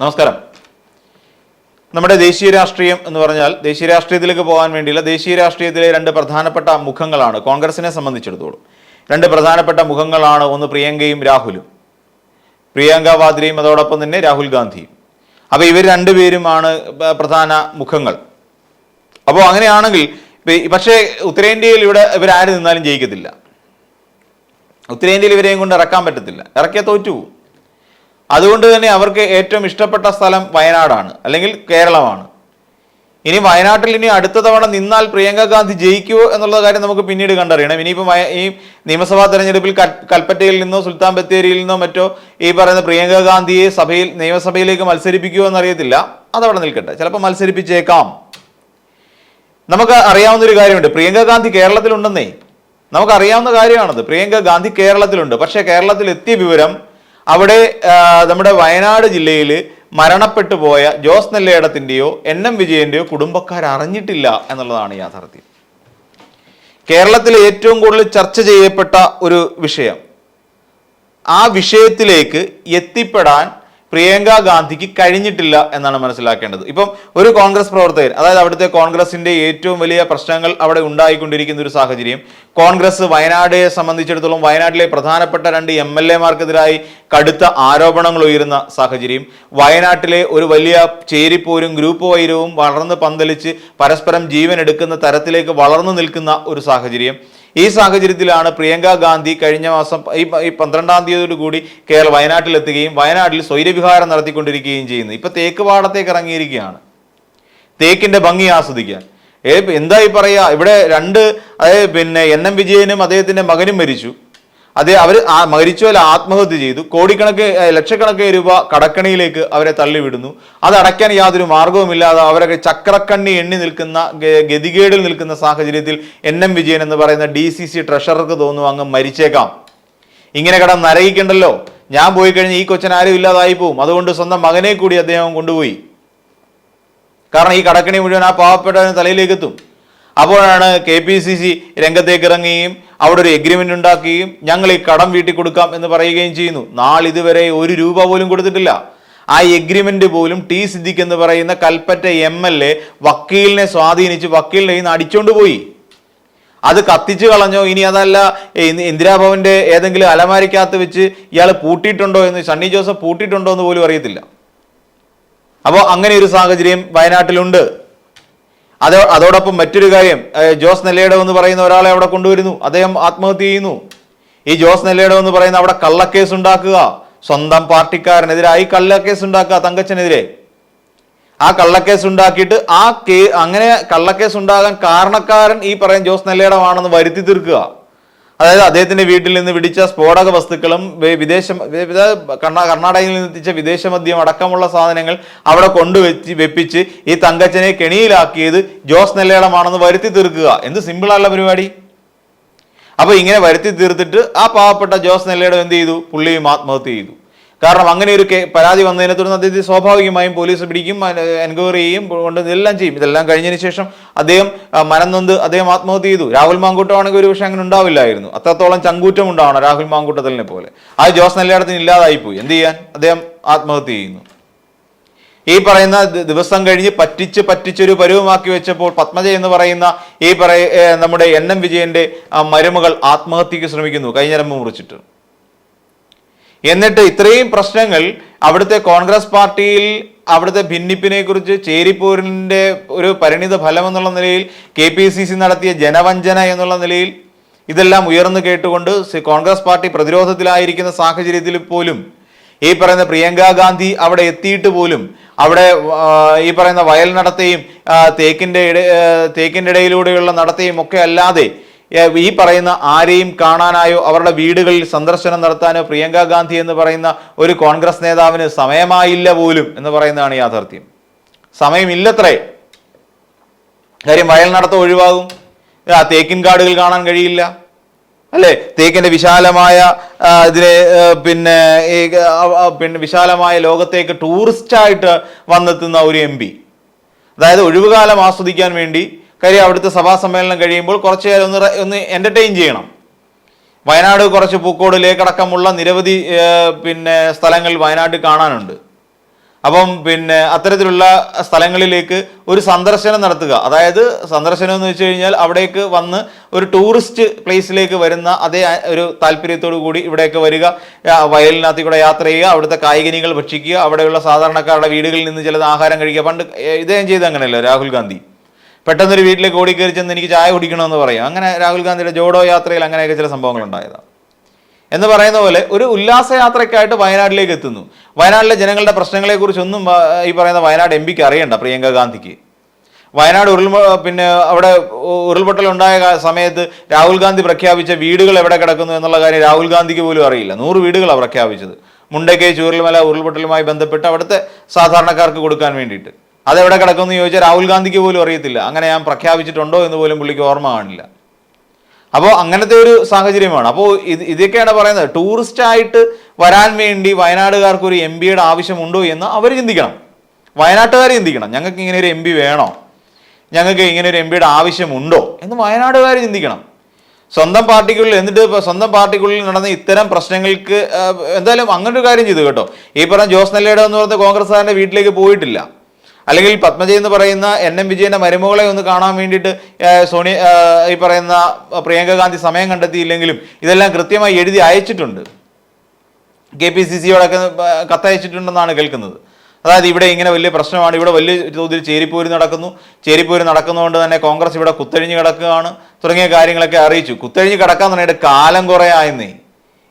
നമസ്കാരം. നമ്മുടെ ദേശീയ രാഷ്ട്രീയം എന്ന് പറഞ്ഞാൽ ദേശീയ രാഷ്ട്രീയത്തിലേക്ക് പോകാൻ വേണ്ടിയില്ല ദേശീയ രാഷ്ട്രീയത്തിലെ രണ്ട് പ്രധാനപ്പെട്ട മുഖങ്ങളാണ് കോൺഗ്രസിനെ സംബന്ധിച്ചിടത്തോളം. രണ്ട് പ്രധാനപ്പെട്ട മുഖങ്ങളാണ് ഒന്ന് പ്രിയങ്കയും രാഹുലും. പ്രിയങ്ക വാദ്രയും അതോടൊപ്പം തന്നെ രാഹുൽ ഗാന്ധിയും. അപ്പോൾ ഇവർ രണ്ടുപേരുമാണ് പ്രധാന മുഖങ്ങൾ. അപ്പോൾ അങ്ങനെയാണെങ്കിൽ പക്ഷേ ഉത്തരേന്ത്യയിൽ ഇവിടെ ഇവരാര് നിന്നാലും ജയിക്കത്തില്ല. ഉത്തരേന്ത്യയിൽ ഇവരെയും കൊണ്ട് ഇറക്കാൻ പറ്റത്തില്ല. ഇറക്കിയാൽ തോറ്റു പോകും. അതുകൊണ്ട് തന്നെ അവർക്ക് ഏറ്റവും ഇഷ്ടപ്പെട്ട സ്ഥലം വയനാടാണ് അല്ലെങ്കിൽ കേരളമാണ്. ഇനി വയനാട്ടിൽ ഇനി അടുത്ത തവണ നിന്നാൽ പ്രിയങ്ക ഗാന്ധി ജയിക്കുമോ എന്നുള്ള കാര്യം നമുക്ക് പിന്നീട് കണ്ടറിയണം. ഇനിയിപ്പോൾ ഈ നിയമസഭാ തെരഞ്ഞെടുപ്പിൽ കൽ- കൽപ്പറ്റയിൽ നിന്നോ സുൽത്താൻ ബത്തേരിയിൽ നിന്നോ മറ്റോ ഈ പറയുന്ന പ്രിയങ്ക ഗാന്ധിയെ സഭയിൽ നിയമസഭയിലേക്ക് മത്സരിപ്പിക്കുമോ എന്നറിയത്തില്ല. അതവിടെ നിൽക്കട്ടെ. ചിലപ്പോൾ മത്സരിപ്പിച്ചേക്കാം. നമുക്ക് അറിയാവുന്ന ഒരു കാര്യമുണ്ട്. പ്രിയങ്ക ഗാന്ധി കേരളത്തിലുണ്ടെന്നേ. നമുക്ക് അറിയാവുന്ന കാര്യമാണത്. പ്രിയങ്ക ഗാന്ധി കേരളത്തിലുണ്ട്. പക്ഷേ കേരളത്തിൽ എത്തിയ വിവരം അവിടെ നമ്മുടെ വയനാട് ജില്ലയിൽ മരണപ്പെട്ടു പോയ ജോസ് നെല്ലേടത്തിന്റെയോ എൻ എം വിജയന്റെയോ കുടുംബക്കാർ അറിഞ്ഞിട്ടില്ല എന്നുള്ളതാണ് യാഥാർത്ഥ്യം. കേരളത്തിൽ ഏറ്റവും കൂടുതൽ ചർച്ച ചെയ്യപ്പെട്ട ഒരു വിഷയം. ആ വിഷയത്തിലേക്ക് എത്തിപ്പെടാൻ പ്രിയങ്ക ഗാന്ധിക്ക് കഴിഞ്ഞിട്ടില്ല എന്നാണ് മനസ്സിലാക്കേണ്ടത്. ഇപ്പം ഒരു കോൺഗ്രസ് പ്രവർത്തകൻ അതായത് അവിടുത്തെ കോൺഗ്രസിന്റെ ഏറ്റവും വലിയ പ്രശ്നങ്ങൾ അവിടെ ഉണ്ടായിക്കൊണ്ടിരിക്കുന്ന ഒരു സാഹചര്യം കോൺഗ്രസ് വയനാടിനെ സംബന്ധിച്ചിടത്തോളം വയനാട്ടിലെ പ്രധാനപ്പെട്ട രണ്ട് എം എൽ എമാർക്കെതിരായി കടുത്ത ആരോപണങ്ങൾ ഉയരുന്ന സാഹചര്യം വയനാട്ടിലെ ഒരു വലിയ ചേരിപ്പോരും ഗ്രൂപ്പ് വൈരവും വളർന്ന് പന്തലിച്ച് പരസ്പരം ജീവൻ എടുക്കുന്ന തരത്തിലേക്ക് വളർന്നു നിൽക്കുന്ന ഒരു സാഹചര്യം ഈ സാഹചര്യത്തിലാണ് പ്രിയങ്ക ഗാന്ധി കഴിഞ്ഞ മാസം ഈ പന്ത്രണ്ടാം തീയതിയോട് കൂടി കേരള വയനാട്ടിലെത്തുകയും വയനാട്ടിൽ സ്വൈരവിഹാരം നടത്തിക്കൊണ്ടിരിക്കുകയും ചെയ്യുന്നത്. ഇപ്പൊ തേക്ക് പാടത്തേക്ക് ഇറങ്ങിയിരിക്കുകയാണ്. തേക്കിന്റെ ഭംഗി ആസ്വദിക്കാൻ. എന്തായി പറയാ? ഇവിടെ രണ്ട് അതായത് പിന്നെ എൻ എം വിജയനും അദ്ദേഹത്തിന്റെ മകനും മരിച്ചു. അതേ അവർ മരിച്ചുവല്ല ആത്മഹത്യ ചെയ്തു. കോടിക്കണക്ക് ലക്ഷക്കണക്ക് രൂപ കടക്കണിയിലേക്ക് അവരെ തള്ളിവിടുന്നു. അതടയ്ക്കാൻ യാതൊരു മാർഗവുമില്ലാതെ അവരൊക്കെ ചക്രക്കണ്ണി എണ്ണി നിൽക്കുന്ന ഗതികേടിൽ നിൽക്കുന്ന സാഹചര്യത്തിൽ എൻ എം വിജയൻ എന്ന് പറയുന്ന ഡി സി സി ട്രഷറർക്ക് തോന്നുന്നു അങ്ങ് മരിച്ചേക്കാം. ഇങ്ങനെ കടം നരകിക്കണ്ടല്ലോ. ഞാൻ പോയി കഴിഞ്ഞാൽ ഈ കൊച്ചൻ ആരും ഇല്ലാതായി പോവും. അതുകൊണ്ട് സ്വന്തം മകനെ കൂടി അദ്ദേഹം കൊണ്ടുപോയി. കാരണം ഈ കടക്കണി മുഴുവൻ ആ പാവപ്പെട്ടവന് തലയിലേക്ക് എത്തും. അപ്പോഴാണ് കെ പി സി സി രംഗത്തേക്ക് ഇറങ്ങുകയും അവിടെ ഒരു എഗ്രിമെന്റ് ഉണ്ടാക്കുകയും ഞങ്ങൾ ഈ കടം വീട്ടിൽ കൊടുക്കാം എന്ന് പറയുകയും ചെയ്യുന്നു. നാളിതുവരെ ഒരു രൂപ പോലും കൊടുത്തിട്ടില്ല. ആ എഗ്രിമെന്റ് പോലും ടി സിദ്ദിഖ് എന്ന് പറയുന്ന കൽപ്പറ്റ എം എൽ എ വക്കീലിനെ സ്വാധീനിച്ച് വക്കീലിനെ ഇന്ന് അടിച്ചോണ്ട് പോയി. അത് കത്തിച്ചു കളഞ്ഞോ? ഇനി അതല്ല ഇന്ദിരാഭവന്റെ ഏതെങ്കിലും അലമാരിക്കകത്ത് വെച്ച് ഇയാൾ പൂട്ടിയിട്ടുണ്ടോ എന്ന് സണ്ണി ജോസഫ് പൂട്ടിയിട്ടുണ്ടോ എന്ന് പോലും അറിയത്തില്ല. അപ്പോൾ അങ്ങനെ ഒരു സാഹചര്യം വയനാട്ടിലുണ്ട്. അത് അതോടൊപ്പം മറ്റൊരു കാര്യം ജോസ് നെല്ലേടം എന്ന് പറയുന്ന ഒരാളെ അവിടെ കൊണ്ടുവരുന്നു. അദ്ദേഹം ആത്മഹത്യ ചെയ്യുന്നു. ഈ ജോസ് നെല്ലേടം എന്ന് പറയുന്ന അവിടെ കള്ളക്കേസ് ഉണ്ടാക്കുക. സ്വന്തം പാർട്ടിക്കാരനെതിരായി കള്ളക്കേസ് ഉണ്ടാക്കുക തങ്കച്ചനെതിരെ. ആ കള്ളക്കേസ് ഉണ്ടാക്കിയിട്ട് ആ കേ അങ്ങനെ കള്ളക്കേസ് ഉണ്ടാകാൻ കാരണക്കാരൻ ഈ പറയുന്ന ജോസ് നെല്ലേടമാണെന്ന് വരുത്തി തീർക്കുക. അതായത് അദ്ദേഹത്തിന്റെ വീട്ടിൽ നിന്ന് പിടിച്ച സ്ഫോടക വസ്തുക്കളും വിദേശ കർണാടകയിൽ നിന്ന് എത്തിച്ച വിദേശ മദ്യം അടക്കമുള്ള സാധനങ്ങൾ അവിടെ കൊണ്ടുവച്ച് വെപ്പിച്ച് ഈ തങ്കച്ചനെ കെണിയിലാക്കിയത് ജോസ് നെല്ലേടമാണെന്ന് വരുത്തി തീർക്കുക. എന്ത് സിമ്പിളായുള്ള പരിപാടി. അപ്പൊ ഇങ്ങനെ വരുത്തി തീർത്തിട്ട് ആ പാവപ്പെട്ട ജോസ് നെല്ലേടം എന്ത് ചെയ്തു? പുള്ളിയും ആത്മഹത്യ ചെയ്തു. കാരണം അങ്ങനെ ഒരു പരാതി വന്നതിനെ തുടർന്ന് അദ്ദേഹത്തെ സ്വാഭാവികമായും പോലീസ് പിടിക്കും എൻക്വയറി ചെയ്യും കൊണ്ട് ഇതെല്ലാം ചെയ്യും. ഇതെല്ലാം കഴിഞ്ഞതിന് ശേഷം അദ്ദേഹം മനംനൊന്ത് മനം നൊന്ത് അദ്ദേഹം ആത്മഹത്യ ചെയ്തു. രാഹുൽ മാങ്കൂട്ടമാണെങ്കിൽ ഒരു പക്ഷേ അങ്ങനെ ഉണ്ടാവില്ലായിരുന്നു. അത്രത്തോളം ചങ്കൂറ്റം ഉണ്ടാവണം രാഹുൽ മാങ്കൂട്ടത്തിനെ പോലെ. ആ ജോസ് നല്ലയിടത്തിന് ഇല്ലാതായിപ്പോയി എന്ത് ചെയ്യാൻ? അദ്ദേഹം ആത്മഹത്യ ചെയ്യുന്നു. ഈ പറയുന്ന ദിവസം കഴിഞ്ഞ് പറ്റിച്ച് പറ്റിച്ചൊരു പരുവമാക്കി വെച്ചപ്പോൾ പത്മജ എന്ന് പറയുന്ന ഈ പറയ നമ്മുടെ എൻ എം വിജയന്റെ മരുമകൾ ആത്മഹത്യക്ക് ശ്രമിക്കുന്നു. കൈഞ്ഞരമ്പ് മുറിച്ചിട്ട്. എന്നിട്ട് ഇത്രയും പ്രശ്നങ്ങൾ അവിടുത്തെ കോൺഗ്രസ് പാർട്ടിയിൽ അവിടുത്തെ ഭിന്നിപ്പിനെ കുറിച്ച് ചേരിപ്പോരിന്റെ ഒരു പരിണിത ഫലം എന്നുള്ള നിലയിൽ കെ പി സി സി നടത്തിയ ജനവഞ്ചന എന്നുള്ള നിലയിൽ ഇതെല്ലാം ഉയർന്നു കേട്ടുകൊണ്ട് കോൺഗ്രസ് പാർട്ടി പ്രതിരോധത്തിലായിരിക്കുന്ന സാഹചര്യത്തിൽ പോലും ഈ പറയുന്ന പ്രിയങ്ക ഗാന്ധി അവിടെ എത്തിയിട്ട് പോലും അവിടെ ഈ പറയുന്ന വയൽ നടത്തയും തേക്കിന്റെ തേക്കിന്റെ ഇടയിലൂടെയുള്ള നടത്തയും ഒക്കെ അല്ലാതെ ഈ പറയുന്ന ആരെയും കാണാനായോ അവരുടെ വീടുകളിൽ സന്ദർശനം നടത്താനോ പ്രിയങ്ക ഗാന്ധി എന്ന് പറയുന്ന ഒരു കോൺഗ്രസ് നേതാവിന് സമയമായില്ല പോലും എന്ന് പറയുന്നതാണ് യാഥാർത്ഥ്യം. സമയമില്ലത്രേ. കാര്യം വയൽ നടത്തം ഒഴിവാകും. ആ തേക്കിൻ കാടുകൾ കാണാൻ കഴിയില്ല. അല്ലേ? തേക്കിന്റെ വിശാലമായ ഇതിനെ പിന്നെ പിന്നെ വിശാലമായ ലോകത്തേക്ക് ടൂറിസ്റ്റായിട്ട് വന്നെത്തുന്ന ഒരു എം പി. അതായത് ഒഴിവുകാലം ആസ്വദിക്കാൻ വേണ്ടി കാര്യം അവിടുത്തെ സഭാ സമ്മേളനം കഴിയുമ്പോൾ കുറച്ച് നേരം ഒന്ന് ഒന്ന് എന്റർടൈൻ ചെയ്യണം. വയനാട് കുറച്ച് പൂക്കോട് ലേക്കടക്കമുള്ള നിരവധി പിന്നെ സ്ഥലങ്ങൾ വയനാട് കാണാനുണ്ട്. അപ്പം പിന്നെ അത്തരത്തിലുള്ള സ്ഥലങ്ങളിലേക്ക് ഒരു സന്ദർശനം നടത്തുക. അതായത് സന്ദർശനം എന്ന് വെച്ച് കഴിഞ്ഞാൽ അവിടേക്ക് വന്ന് ഒരു ടൂറിസ്റ്റ് പ്ലേസിലേക്ക് വരുന്ന അതേ ഒരു താല്പര്യത്തോടു കൂടി ഇവിടേക്ക് വരിക. വയലിനകത്ത് കൂടെ യാത്ര ചെയ്യുക. അവിടുത്തെ കായികനികൾ ഭക്ഷിക്കുക. അവിടെയുള്ള സാധാരണക്കാരുടെ വീടുകളിൽ നിന്ന് ചിലത് ആഹാരം കഴിക്കുക. പണ്ട് ഇദ്ദേഹം ചെയ്ത് അങ്ങനെയല്ലോ രാഹുൽ ഗാന്ധി. പെട്ടെന്നൊരു വീട്ടിലേക്ക് ഓടിക്കയറി ചെന്ന് എനിക്ക് ചായ കുടിക്കണമെന്ന് പറയും. അങ്ങനെ രാഹുൽ ഗാന്ധിയുടെ ജോഡോ യാത്രയിൽ അങ്ങനെയൊക്കെ ചില സംഭവങ്ങൾ ഉണ്ടായതാണ്. എന്ന് പറയുന്ന പോലെ ഒരു ഉല്ലാസയാത്രയ്ക്കായിട്ട് വയനാട്ടിലേക്ക് എത്തുന്നു. വയനാട്ടിലെ ജനങ്ങളുടെ പ്രശ്നങ്ങളെക്കുറിച്ചൊന്നും ഈ പറയുന്ന വയനാട് എം പിക്ക് അറിയണ്ട പ്രിയങ്ക ഗാന്ധിക്ക്. വയനാട് ഉരുൾ പിന്നെ അവിടെ ഉരുൾപൊട്ടൽ ഉണ്ടായ സമയത്ത് രാഹുൽ ഗാന്ധി പ്രഖ്യാപിച്ച വീടുകൾ എവിടെ കിടക്കുന്നു എന്നുള്ള കാര്യം രാഹുൽ ഗാന്ധിക്ക് പോലും അറിയില്ല. നൂറ് വീടുകളാണ് പ്രഖ്യാപിച്ചത്. മുണ്ടക്കൈ ചൂരൽമല ഉരുൾപൊട്ടലുമായി ബന്ധപ്പെട്ട് അവിടുത്തെ സാധാരണക്കാർക്ക് കൊടുക്കാൻ വേണ്ടിയിട്ട്. അതെവിടെ കിടക്കുന്നു എന്ന് ചോദിച്ചാൽ രാഹുൽ ഗാന്ധിക്ക് പോലും അറിയത്തില്ല. അങ്ങനെ ഞാൻ പ്രഖ്യാപിച്ചിട്ടുണ്ടോ എന്ന് പോലും പുള്ളിക്ക് ഓർമ്മ കാണില്ല. അപ്പോൾ അങ്ങനത്തെ ഒരു സാഹചര്യമാണ്. അപ്പോൾ ഇത് ഇതൊക്കെയാണ് പറയുന്നത്. ടൂറിസ്റ്റ് ആയിട്ട് വരാൻ വേണ്ടി വയനാടുകാർക്ക് ഒരു എം പിയുടെ ആവശ്യമുണ്ടോ എന്ന് അവർ ചിന്തിക്കണം. വയനാട്ടുകാർ ചിന്തിക്കണം. ഞങ്ങൾക്ക് ഇങ്ങനെ ഒരു എം പി വേണോ? ഞങ്ങൾക്ക് ഇങ്ങനെ ഒരു എം പിയുടെ ആവശ്യമുണ്ടോ എന്ന് വയനാടുകാർ ചിന്തിക്കണം. സ്വന്തം പാർട്ടിക്കുള്ളിൽ എന്നിട്ട് സ്വന്തം പാർട്ടിക്കുള്ളിൽ നടന്ന ഇത്തരം പ്രശ്നങ്ങൾക്ക് എന്തായാലും അങ്ങനൊരു കാര്യം ചെയ്തു കേട്ടോ. ഈ പറഞ്ഞ ജോസ് നെല്ലേട എന്ന് പറഞ്ഞ കോൺഗ്രസ്സുകാരന്റെ വീട്ടിലേക്ക് പോയിട്ടില്ല. അല്ലെങ്കിൽ പത്മജ എന്ന് പറയുന്ന എൻ എം വിജയന്റെ മരുമകളെ ഒന്ന് കാണാൻ വേണ്ടിയിട്ട് സോണിയ ഈ പറയുന്ന പ്രിയങ്ക ഗാന്ധി സമയം കണ്ടെത്തിയില്ലെങ്കിലും ഇതെല്ലാം കൃത്യമായി എഴുതി അയച്ചിട്ടുണ്ട്. കെ പി സി സിയോടൊക്കെ കത്തയച്ചിട്ടുണ്ടെന്നാണ് കേൾക്കുന്നത്. അതായത് ഇവിടെ ഇങ്ങനെ വലിയ പ്രശ്നമാണ്. ഇവിടെ വലിയ തോതിൽ ചേരിപ്പോര് നടക്കുന്നു. ചേരിപ്പോര് നടക്കുന്നതുകൊണ്ട് തന്നെ കോൺഗ്രസ് ഇവിടെ കുത്തഴിഞ്ഞ് കിടക്കുകയാണ്. തുടങ്ങിയ കാര്യങ്ങളൊക്കെ അറിയിച്ചു. കുത്തഴിഞ്ഞ് കിടക്കാൻ തുടങ്ങിയിട്ട് കാലം കുറേ ആയെന്നേ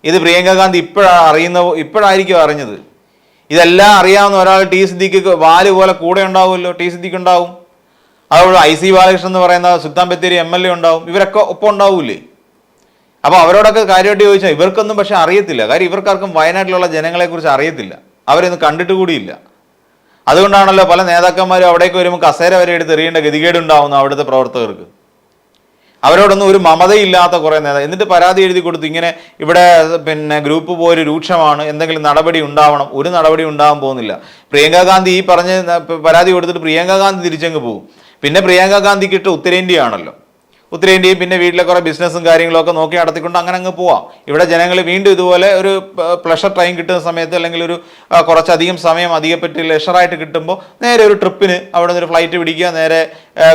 ഇത് പ്രിയങ്ക ഗാന്ധി ഇപ്പോഴാണ് അറിയുന്ന ഇപ്പോഴായിരിക്കും അറിഞ്ഞത്. ഇതെല്ലാം അറിയാവുന്ന ഒരാൾ ടി സിദ്ദിഖ് വാൽ പോലെ കൂടെ ഉണ്ടാവുമല്ലോ? ടി സിദ്ദിഖ് ഉണ്ടാവും. അതുപോലെ ഐ സി ബാലകൃഷ്ണൻ എന്ന് പറയുന്ന Sultan Bathery M L A ഉണ്ടാവും. ഇവരൊക്കെ ഒപ്പം ഉണ്ടാവൂലേ? അപ്പോൾ അവരോടൊക്കെ കാര്യമായിട്ട് ചോദിച്ചാൽ ഇവർക്കൊന്നും പക്ഷെ അറിയത്തില്ല. കാര്യം ഇവർക്കാർക്കും വയനാട്ടിലുള്ള ജനങ്ങളെക്കുറിച്ച് അറിയത്തില്ല. അവരൊന്നും കണ്ടിട്ട് കൂടിയില്ല. അതുകൊണ്ടാണല്ലോ പല നേതാക്കന്മാരും അവിടേക്ക് വരുമ്പോൾ കസേര വരെ എടുത്ത് എറിയേണ്ട ഗതികേട് ഉണ്ടാവുന്നു അവിടുത്തെ പ്രവർത്തകർക്ക്. അവരോടൊന്നും ഒരു മമതയില്ലാത്ത കുറേ നേതാവ് എന്നിട്ട് പരാതി എഴുതി കൊടുത്തു ഇങ്ങനെ ഇവിടെ പിന്നെ ഗ്രൂപ്പ് പോര് രൂക്ഷമാണ് എന്തെങ്കിലും നടപടി ഉണ്ടാവണം. ഒരു നടപടി ഉണ്ടാവാൻ പോകുന്നില്ല. പ്രിയങ്ക ഗാന്ധി ഈ പറഞ്ഞ പരാതി കൊടുത്തിട്ട് പ്രിയങ്ക ഗാന്ധി തിരിച്ചങ്ങ് പോകും. പിന്നെ പ്രിയങ്ക ഗാന്ധിക്ക് ഇട്ട് ഉത്തരേന്ത്യയാണല്ലോ. ഉത്തരേന്ത്യയും പിന്നെ വീട്ടിലെ കുറേ ബിസിനസ്സും കാര്യങ്ങളൊക്കെ നോക്കി നടത്തിക്കൊണ്ട് അങ്ങനെ അങ്ങ് പോവാം. ഇവിടെ ജനങ്ങൾ വീണ്ടും ഇതുപോലെ ഒരു പ്ലഷർ ട്രെയിൻ കിട്ടുന്ന സമയത്ത് അല്ലെങ്കിൽ ഒരു കുറച്ചധികം സമയം അധികപ്പറ്റി ലെഷറായിട്ട് കിട്ടുമ്പോൾ നേരെ ഒരു ട്രിപ്പിന് അവിടെ നിന്ന് ഒരു ഫ്ലൈറ്റ് പിടിക്കുക നേരെ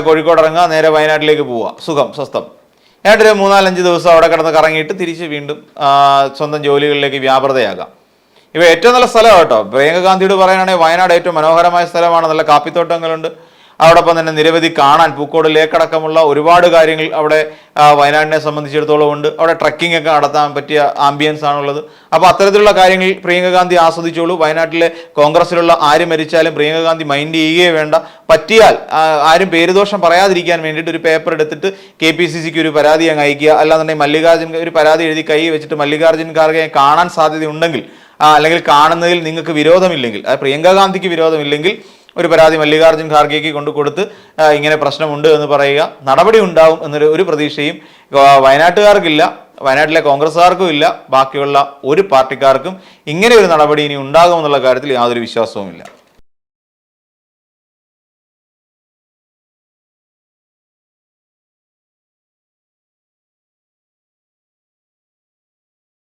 കോഴിക്കോട് ഇറങ്ങുക നേരെ വയനാട്ടിലേക്ക് പോവുക സുഖം സ്വസ്ഥം. എന്നിട്ടൊരു മൂന്നാലഞ്ച് ദിവസം അവിടെ കിടന്ന് കറങ്ങിയിട്ട് തിരിച്ച് വീണ്ടും സ്വന്തം ജോലികളിലേക്ക് വ്യാപൃതയാകാം. ഇവ ഏറ്റവും നല്ല സ്ഥലമാണ് കേട്ടോ. പ്രിയങ്ക ഗാന്ധിയോട് പറയാനാണെങ്കിൽ വയനാട് ഏറ്റവും മനോഹരമായ സ്ഥലമാണ്. നല്ല കാപ്പിത്തോട്ടങ്ങളുണ്ട്. അതോടൊപ്പം തന്നെ നിരവധി കാണാൻ പൂക്കോട് ലേക്കടക്കമുള്ള ഒരുപാട് കാര്യങ്ങൾ അവിടെ വയനാടിനെ സംബന്ധിച്ചിടത്തോളം ഉണ്ട്. അവിടെ ട്രക്കിംഗ് ഒക്കെ നടത്താൻ പറ്റിയ ആംബിയൻസ് ആണുള്ളത്. അപ്പോൾ അത്തരത്തിലുള്ള കാര്യങ്ങൾ പ്രിയങ്ക ഗാന്ധി ആസ്വദിച്ചോളൂ. വയനാട്ടിലെ കോൺഗ്രസിലുള്ള ആര് മരിച്ചാലും പ്രിയങ്ക ഗാന്ധി മൈൻഡ് ചെയ്യുകയേ വേണ്ട. പറ്റിയാൽ ആരും പേരുദോഷം പറയാതിരിക്കാൻ വേണ്ടിയിട്ട് ഒരു പേപ്പർ എടുത്തിട്ട് കെ പി സി സിക്ക് ഒരു പരാതി അങ്ങ് അയക്കുക അല്ലാന്നുണ്ടെങ്കിൽ മല്ലികാർജുൻ ഒരു പരാതി എഴുതി കൈ വെച്ചിട്ട് മല്ലികാർജുൻ ഖാർഗെ കാണാൻ സാധ്യതയുണ്ടെങ്കിൽ അല്ലെങ്കിൽ കാണുന്നതിൽ നിങ്ങൾക്ക് വിരോധമില്ലെങ്കിൽ പ്രിയങ്ക ഗാന്ധിക്ക് വിരോധമില്ലെങ്കിൽ ഒരു പരാതി മല്ലികാർജുൻ ഖാർഗെക്ക് കൊണ്ടു കൊടുത്ത് ഇങ്ങനെ പ്രശ്നമുണ്ട് എന്ന് പറയുക നടപടി ഉണ്ടാവും എന്നൊരു ഒരു പ്രതീക്ഷയും വയനാട്ടുകാർക്കില്ല വയനാട്ടിലെ കോൺഗ്രസ്സുകാർക്കും ഇല്ല ബാക്കിയുള്ള ഒരു പാർട്ടിക്കാർക്കും ഇങ്ങനെ ഒരു നടപടി ഇനി ഉണ്ടാകുമെന്നുള്ള കാര്യത്തിൽ യാതൊരു വിശ്വാസവുമില്ല.